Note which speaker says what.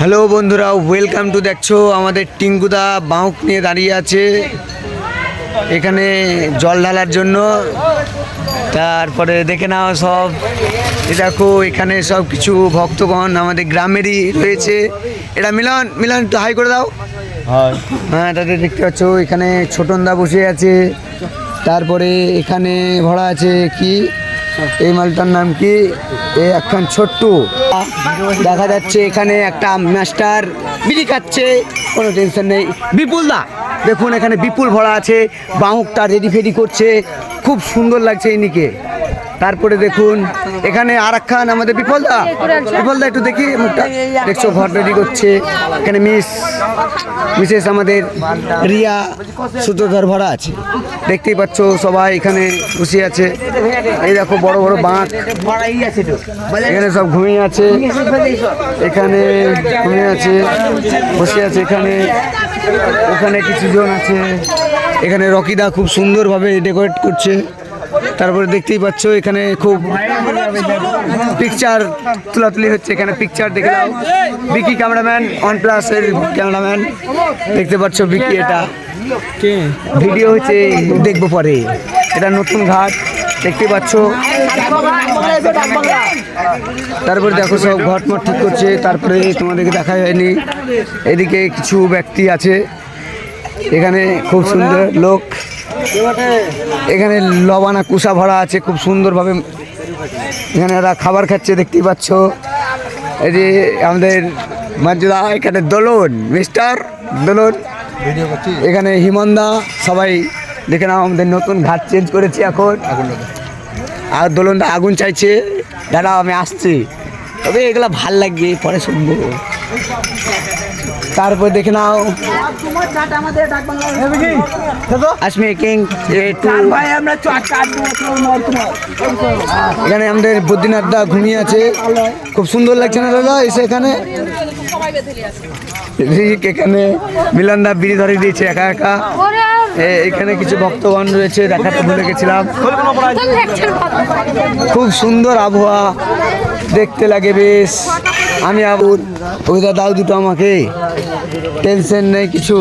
Speaker 1: Hello বন্ধুরা welcome to দেখছ আমাদের টিঙ্কুদা বাঁক নিয়ে দাঁড়িয়ে আছে। এখানে জল ঢালার জন্য। তারপরে দেখে নাও সব। দেখো এখানে সব কিছু ভক্তগণ আমাদের গ্রামেরই রয়েছে। এটা মিলন মিলন একটু হাই করে দাও। হ্যাঁ তাদের দেখতে পাচ্ছ এখানে ছোটনদা বসে আছে। তারপরে এখানে ভরা আছে কি? এই মালটার নাম কি? এ একখান ছোট্টু। দেখা যাচ্ছে এখানে একটা মাস্টার বিড়ি খাচ্ছে। কোনো টেনশন নেই। বিপুল দা, দেখুন এখানে বিপুল ভরা আছে। বাহুকটা রেডি ফেডি করছে। খুব সুন্দর লাগছে ইনিকে। তারপরে দেখুন, এখানে আর আমাদের বিপলদা বিপলদা একটু দেখি মুখটা। দেখছ, ঘর রেডি করছে। এখানে মিস মিসেস আমাদের রিয়া সূত্রধর ভরা আছে। দেখতেই পাচ্ছ সবাই এখানে বসে আছে। এই দেখো বড় বড় বাঁক এখানে সব ঘুমিয়ে আছে। এখানে ঘুমিয়ে আছে, বসে আছে এখানে। ওখানে কিছু জন আছে। এখানে রকিদা খুব সুন্দরভাবে ডেকোরেট করছে। তারপরে দেখতেই পাচ্ছ এখানে খুব পিকচার তোলাতুলি হচ্ছে এখানে পিকচার দেখে নাও। বিকি ক্যামেরাম্যান ওয়ান প্লাসের ক্যামেরাম্যান দেখতে পাচ্ছ বিকি এটা। ভিডিও হচ্ছে দেখব পরে। এটা নতুন ঘাট, দেখতে পাচ্ছ। তারপরে দেখো সব ঘট মট ঠিক করছে, তারপরে তোমাদেরকে দেখা যায়নি এদিকে কিছু ব্যক্তি আছে। এখানে খুব সুন্দর লোক। এখানে লবানা কুসা ভরা আছে, খুব সুন্দরভাবে। এখানে এরা খাবার খাচ্ছে, দেখতেই পাচ্ছ। এই যে আমাদের মঞ্জুদা এখানে দোলন, মিস্টার দোলন। এখানে হিমন্দা, সবাই দেখে নাও, আমাদের নতুন ঘাট চেঞ্জ করেছি এখন। আর দোলনদা আগুন চাইছে। দাঁড়াও, আমি আসছি। তবে এগুলো ভালো লাগবে, পরে শুনব। তারপর দেখে নাও। আসমি কিং এখানে আমাদের বদ্রীনাথ দা ঘুমিয়ে আছে। খুব সুন্দর লাগছে না দাদা এসে এখানে? এখানে মিলন দা বিড়ি ধরে দিয়েছে একা একা। এ- এখানে কিছু ভক্তগণ রয়েছে দেখাতে ভুলে গেছিলাম। খুব সুন্দর আবহাওয়া দেখতে লাগে বেশ। আমি আবুর ওইটা দাও দুটো আমাকে। টেনশন নেই কিছু।